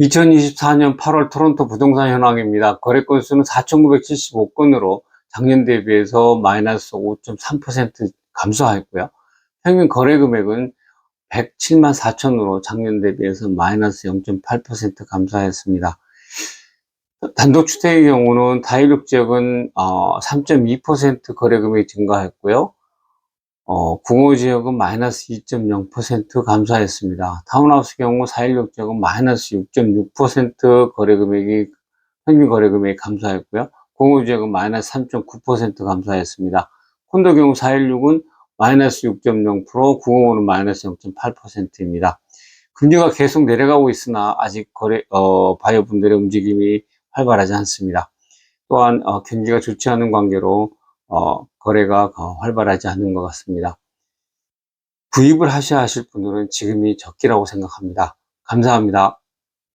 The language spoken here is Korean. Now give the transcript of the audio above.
2024년 8월 토론토 부동산 현황입니다. 거래 건수는 4,975건으로 작년 대비해서 마이너스 5.3% 감소하였고요. 평균 거래 금액은 107만 4천으로 작년 대비해서 마이너스 0.8% 감소하였습니다. 단독주택의 경우는 다일육 지역은 어, 3.2% 거래 금액이 증가했고요. 어, 궁호 지역은 마이너스 2.0% 감소하였습니다. 타운하우스 경우 416 지역은 마이너스 6.6% 거래 금액이, 평균 거래 금액이 감소하였고요. 공호 지역은 마이너스 3.9% 감소하였습니다. 콘도 경우 416은 마이너스 6.0%, 905는 마이너스 0.8%입니다. 금리가 계속 내려가고 있으나 아직 거래, 어, 바이어분들의 움직임이 활발하지 않습니다. 또한, 어, 경기가 좋지 않은 관계로, 어, 거래가 어, 활발하지 않은 것 같습니다. 구입을 하셔야 하실 분들은 지금이 적기라고 생각합니다. 감사합니다.